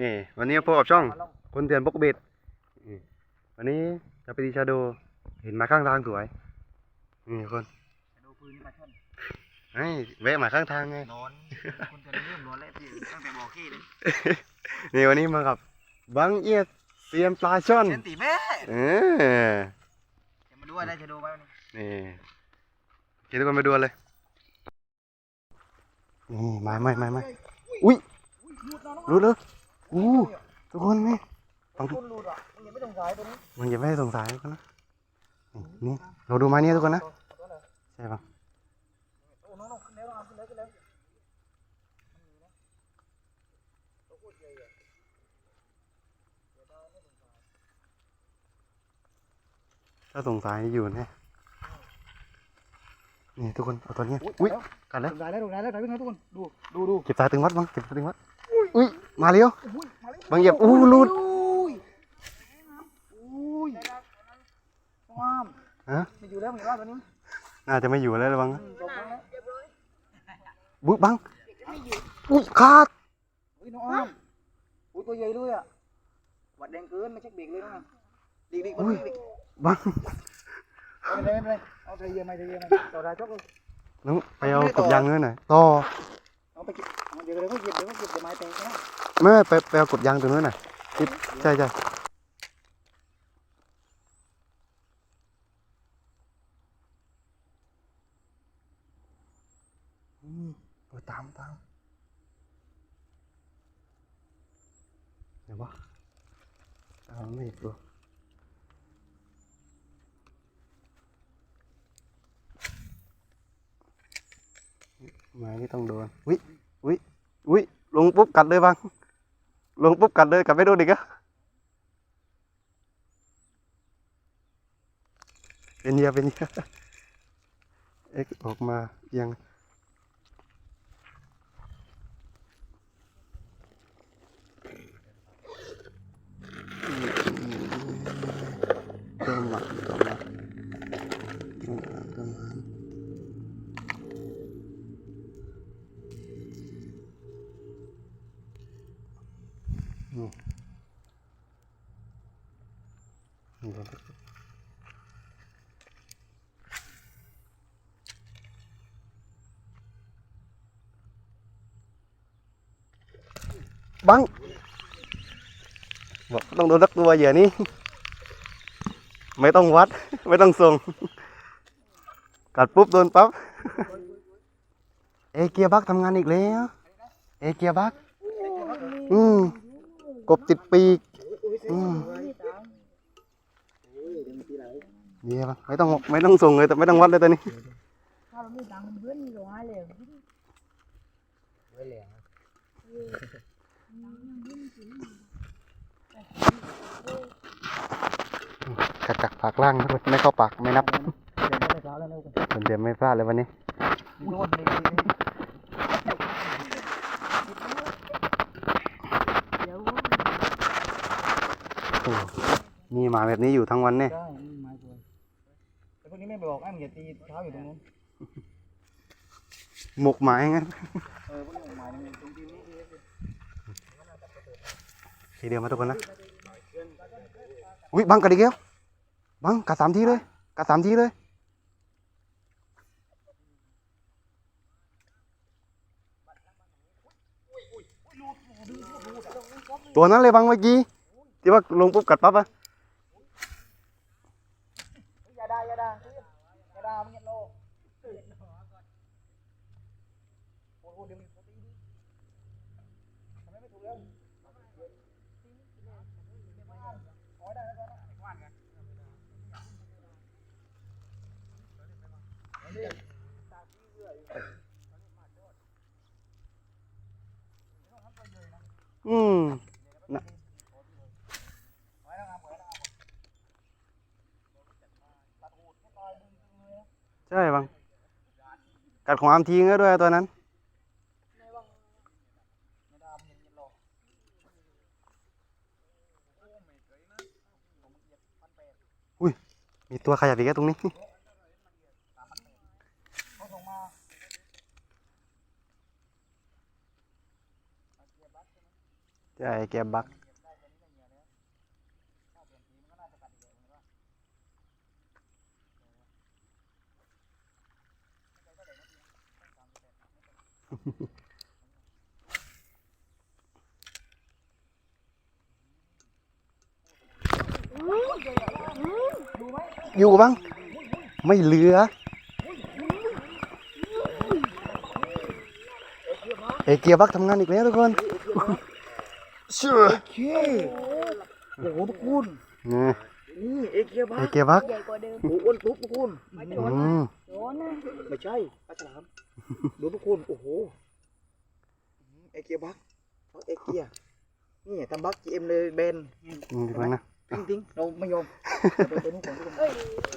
นี่ วันนี้พบกับช่อง คนเตือนบกเบ็ดนี่วันนี้จะไปตีชาโด เห็นหมาข้างทางสวย นี่คนดูปืนมาชนไอ้แวะหมาข้างทางไงนอนคุณจะเริ่มนอนแล้วพี่ตั้งแต่บอกขี้เลยนี่วันนี้มากับบังเอียดเซียมปลาช่อนเซนติแม่เออ จะมาดูอะไรจะดูไหมวันนี้นี่โอเคทุกคนไปดูกันเลย นี่มาไม่ไม่ไม่อุ้ยรู้เลย อู้ทุกคนนี่ฟังคุณรูดอะมันยังไม่ต้องสายตัวนี้มันยังไม่ได้สงสัยกันนะนี่นี่เราดูไม้นี้ทุกคนนะตัวไหนใช่ปะโอ้น้องๆขึ้นแล้วน้องขึ้นแล้วขึ้นแล้วถ้าสงสัยอยู่แน่นี่ทุกคนเอาตัวนี้อุ้ยกัดแล้วลงสายแล้วลงสายแล้วถ่ายวิ่งแล้วทุกคนดูดูดูเก็บสายตึงวัดบ้างเก็บสายตึงวัด อุ้ยมาเร็วอุ้ยมาเลยบางเหยียบอู้รูดอุ้ยอุ้ยว้ามฮะไม่อยู่แล้วมึงเห็นว่าตัวนี้น่าจะไม่อยู่แล้วระวังนะอืมจบแล้วนะบุ๊บังอุ้ยขาดอุ้ยน้องอ้อมอุ้ยตัวใหญ่เลยอะวัดแดงเกินไม่เช็คเบรกเลยนะดีดีคนนี้ดิบังไม่เป็นไรไม่เป็นไรเอาใจเย็นไหมใจเย็นไหมต่อได้จบเลยน้องไปเอากบยางเนื้อหน่อยต่อ เอาไปเก็บเอาเดี๋ยวเดี๋ยวก็เก็บเดี๋ยวก็เก็บเดี๋ยวไม้แตกนะไม่ไม่ไปไปเอากบยางตัวนู้นหน่อยติดใช่ใช่อืมเออตามตามเดี๋ยววะตามไม่ถูก ไม้นี่ต้องโดนวิวิวิลงปุ๊บกัดเลยบังลงปุ๊บกัดเลยกัดไม่โดนอีกอะเป็นเยียเป็นเยียเอ็กออกมายังเติมหมัก บังบอกต้องโดนสักตัวเหยื่อนี้ ไม่ต้องวัด ไม่ต้องส่ง กัดปุ๊บโดนปั๊บ เอเกียร์บักทำงานอีกแล้ว เอเกียร์บัก อืม กบติดปีก อืมเยี่ยมไม่ต้องไม่ต้องส่งเลยแต่ไม่ต้องวัดเลยตอนนี้ถ้าเราไม่ตังค์เพื่อนมีร้อยเลยไว้แหลง กัดกักปากล่างทุกคนไม่เข้าปากไม่นับเดี๋ยวไม่เช้าแล้วนะทุกคนคนเดียวไม่พลาดเลยวันนี้โดนเลยเดี๋ยวโอ้มีหมาแบบนี้อยู่ทั้งวันเนี่ยได้ไม้ตัวแต่พวกนี้ไม่บอกไอ้มึงอย่าตีเท้าอยู่ตรงนู้นหมกหมาอย่างนั้น เออพวกนี้หมายนึงตรงทีนี้ ทีเดียวมาทุกคนนะอุ้ยบังกัดอีกแล้วบังกัดสามทีเลยกัดสามทีเลยตัวนั้นเลยบังเมื่อกี้ที่ว่าลงปุ๊บกัดปั๊บอะอย่าด่าอย่าด่าอย่าด่ามึงอย่าโลโอ้โหเดี๋ยวมึงตีดิทำไมไม่ถูกแล้วอ๋อได้แล้วได้แล้ว อืมนะใช่บัง กัดของอามทีงก็ด้วยตัวนั้นอุ้ย มีตัวขยับอีกแล้วตรงนี้ ใช่แกบักอยู่บ้าง ไม่เหลือ เอเกียบักทำงานอีกแล้วทุกคน ชื่อเคโอ้โหทุกคนนี่นี่เอเกียบ้าเอเกียบักใหญ่กว่าเดิมโอ้อ้วนตุ๊บทุกคนอืมโดนนะไม่ใช่ปลาฉลามดูทุกคนโอ้โหเอเกียบักบักเอเกียนี่ทำบักจีเอ็มเลยเบนนี่ทุกคนนะจริงๆเราไม่ยอมไปตัวนู้นก่อนทุกคนเอ้ย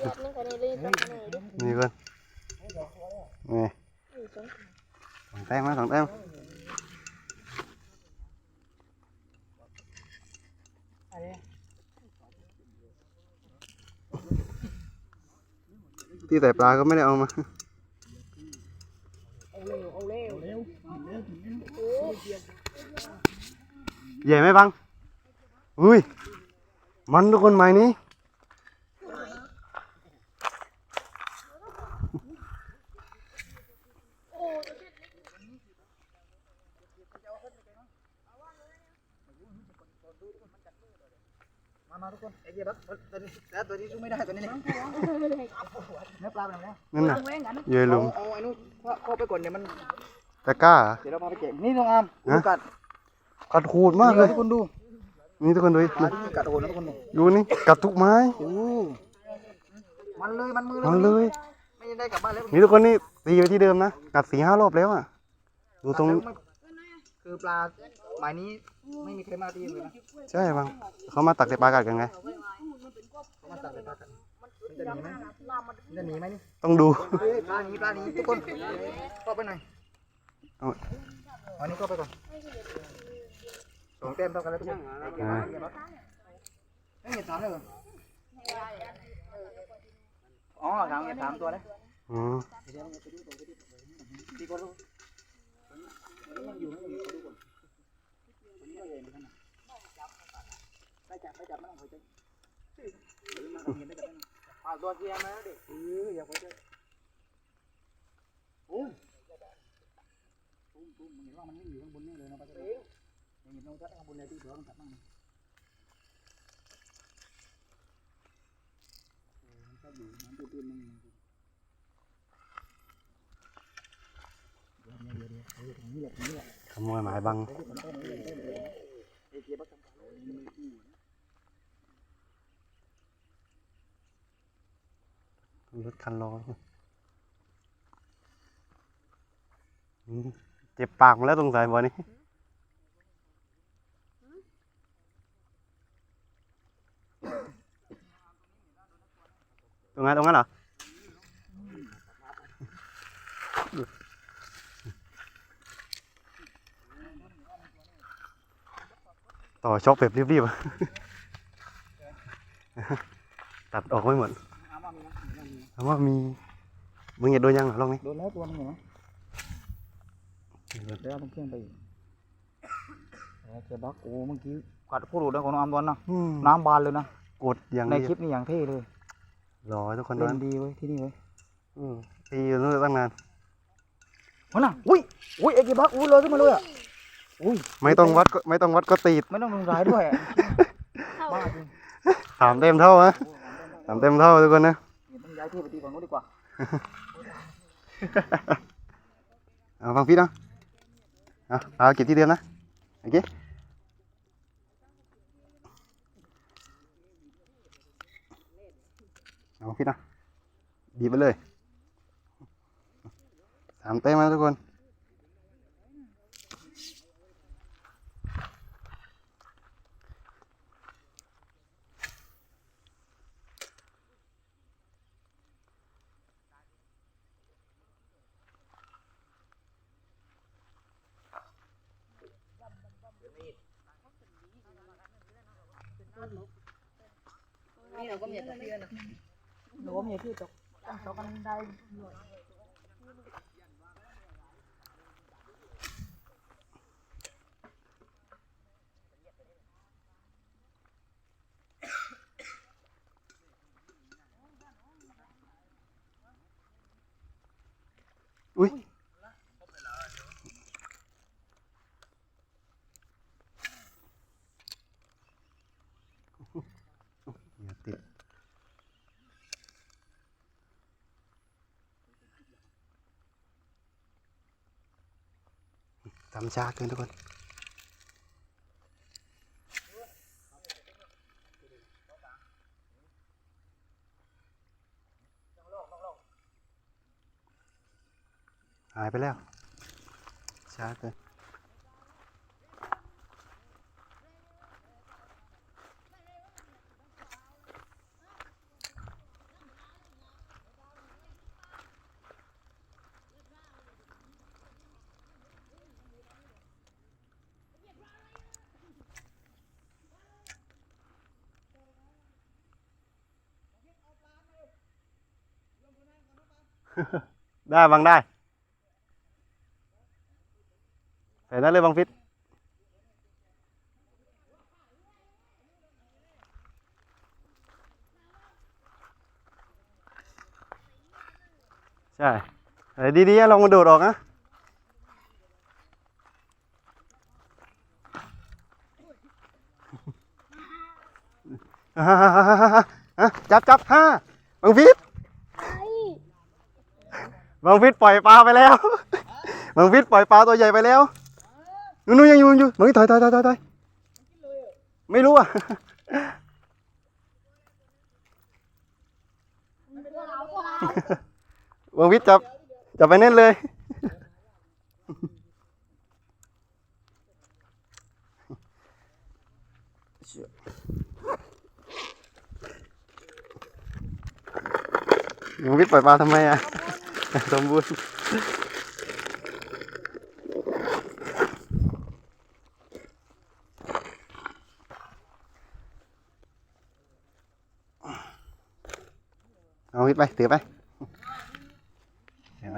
อยากนั่งกันเลยตั้งกันเลยดินี่ทุกคนนี่เอ้ยสองสองแต้มนะสองแต้ม อะไร ที่ใส่ปลาก็ไม่ได้เอามาใหญ่ไหมบัง อุ้ย มันทุกคนใหม่นี้ มามาทุกคนเอเกียบักตัวนี้แต่ตัวนี้สู้ไม่ได้ตัวนี้เนี่ยเนื้อปลาเป็นไงนั่นน่ะแหวงกันเยอะลุงเอาไอ้นู้นเข้าไปก่อนเดี๋ยวมันตะกร้าเหรอเดี๋ยวเราพาไปเก็บนี่น้องอามดูกัดกัดขูดมากเลยทุกคนดู นี่ทุกคนดูดิปลาที่กัดโหนนะทุกคนดูดูนี่กัดทุกไม้โอ้มันเลยมันมือเลยมันเลยไม่ได้กลับบ้านแล้วนี่ทุกคนนี่ตีไปที่เดิมนะกัดสี่ห้ารอบแล้วอะดูตรงคือปลาหมายนี้ ไม่มีใครมาตีเลยนะใช่บังเขามาตักแต่ปลากัดกันไงเขามาตัดเลยปลากัดมันจะหนีไหมมันจะหนีไหมนี่ต้องดูเฮ้ยปลาหนีปลาหนีทุกคนเข้าไปหน่อยเอาเอานี้เข้าไปก่อนสองแต้มเท่ากันแล้วทุกคนอ่าไม่เห็นสามเลยเหรออ๋อสามเห็นสามตัวเลยอ๋อดีกว่าลูกมันอยู่ไม่อยู่ดูก่อนมั นก็ใหญ่เหมือนกันนะไปจับไปจับไมันต้องหัวใจเอาตัวเกียร์มาดิเอออย่าหัวใจโอ้ตุ้มตุ้มมึงเห็นว่ามันไม่อยู่ข้างบนนี่เลยนะป้าเจ๊ยังเห็นน้องจัดข้างบนเลยที่เสือมันจับมั่งมันชอบอยู่น้ำตื้นๆมึงขโมยหมายบัง รถคันรออืมเจ็บปากมาแล้วตรงสายบอนี่ตรงนั้นตรงนั้นเหรอ ต่อช็อกแบบรีบๆอะตัดออกไม่หมดถามว่ามีมึงอย่าโดนยังเหรอลองนี้โดนแล้วตัวนึงเห็นไหมเดี๋ยวมันเคลื่อนไปอีกเออเจ็บบักโอ้เมื่อกี้กัดผู้หลุดแล้วของน้องอามตอนนะอืมน้ำบานเลยนะกดอย่างในนี้คลิปนี้อย่างเท่เลยรอให้ทุกคนเล่นั้นนดีเว้ยที่นี่เว้ยอืมตีอยู่นู่นตั้งนานมันน่ะอุ้ยอุ้ยเอ็กซ์บักอุ้ยเลยขึ้นมาเลยอะ อุ้ยไม่ต้องวัดก็ไม่ต้องวัดก็ตีดไม่ต้องลงร้ายด้วยอะบ้าจริงสามเต็มเท่านะสามเต็มเท่าทุกคนนะเดี๋ยวต้องย้ายที่ไปตีฝั่งนู้นดีกว่าเอาฟังพี่นะเอาเอาเก็บที่เดิมนะโอเคเอาพี่นะบีบไปเลยสามเต็มนะทุกคน เราก็มีแต่เพื่อนนะหนูว่ามีที่ตกต้องตกกันได้ด้วย อ ทำชาเกินทุกคนหายไปแล้ว ชาเกิน ได้บังได้ ใส่ได้เลยบังฟิตใช่เฮ้ยดีๆลองมาโดดออกนะฮ่าฮ่าฮ่าฮ่าฮ่าจับจับฮ่าบังฟิต บังฟิตปล่อยปลาไปแล้วบังฟิตปล่อยปลาตัวใหญ่ไปแล้วนู่นยังอยู่อยู่บังฟิตถอยถอยถอยถอยไม่รู้อะบังฟิตจับจับไปเน้นเลยบังฟิตปล่อยปลาทำไมอะ สมบูรณ์เอาวิทย์ไปถือไปถือไ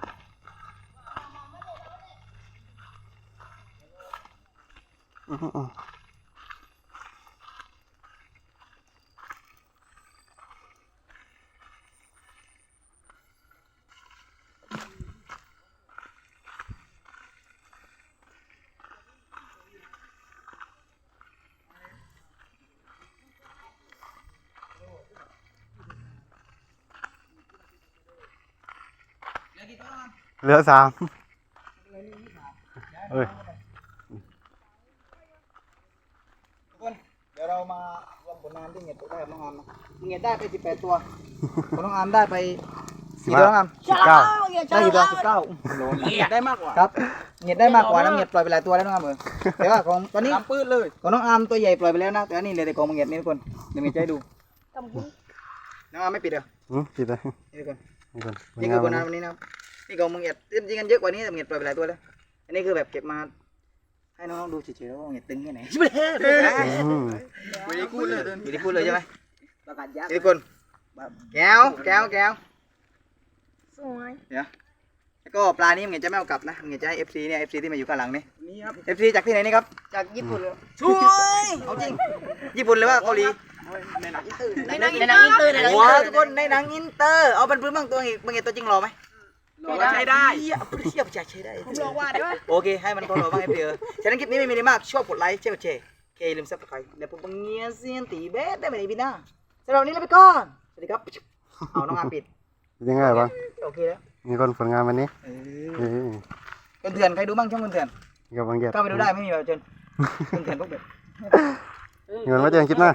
ป เดี๋ยวอ ยวเรามารวมผลงานที่เหงียดได้กับน้องอามนะเหงียดได้ไปสิบแปดตัวของน้องอามได้ไปสิบกี่ห้าตัวน้องอามสิบเก้าได้กี่ตัวสิบเก้าเหงียดได้มากกว่าครับเหงียดได้มากกว่านะเหงียดปล่อยไปหลายตัวแล้วน้องอามเออแต่ว่าของตอนนี้ปื้ดเลยของน้องอามตัวใหญ่ปล่อยไปแล้วนะแต่อันนี้เหลือแต่ของเหงียดนี่ทุกคนเดี๋ยวมีใจให้ดูทำบุญน้องอามไม่ปิดเหรออืมผิดเลยนี่ทุกคนนี่ก่อนนี่คือผลงานวันนี้นะครับนี่ของมึงเหงียดจริงๆกันเยอะกว่านี้แต่มึงเหงียดปล่อยไปหลายตัวแล้วอันนี้คือแบบเก็บมา ให้น้องๆดูเฉยๆแล้วว่ามึงเหงียดตึงแค่ไหนอืมไม่ได้พูดเลยไม่ได้พูดเลยใช่ไหมประกาศยักษ์นี่ทุกคนแก้วแก้วแก้วสวยเดี๋ยวแล้วก็ปลานี้มึงเหงียดจะไม่เอากลับนะมึงเหงียดจะให้ FC เนี่ย FC ที่มาอยู่ข้างหลังนี่นี่ครับ FC จากที่ไหนนี่ครับจากญี่ปุ่นเลยช่วยเอาจริงญี่ปุ่นหรือว่าเกาหลีในหนังอินเตอร์ในหนังอินเตอร์ในหนังอินว้าเตอร์ทุกคนในหนังอินเตอร์เอาเป็นพื้นบ้างตัวเองมึงเหงียดตัวจริงหล่อไหม ใช้ได้ เหี้ยเทียบจะใช้ได้ ผมลองว่าได้ไหมโอเค ให้มันพอหล่อบ้าง FC เออฉะนั้นคลิปนี้ไม่มีอะไรมาก ชอบกดไลค์แชร์กดแชร์เคอย่าลืมซับสไครต์เดี๋ยวผมบังเงียเซียนตีเบสได้ไหมในปีหน้าสำหรับวันนี้ลาไปก่อน สวัสดีครับ เอาน้องอามปิด ยังไงบ้างโอเคแล้วมีคนผลงานวันนี้เอเอ้อยคนเถื่อนใครดูบ้างช่องคนเถื่อนกับบางเกียรติเข้าไปดูได้ไม่มีแบบเจนคนเถื่อนพวกเด็ก เงินไว้เจอกันคลิปหน้า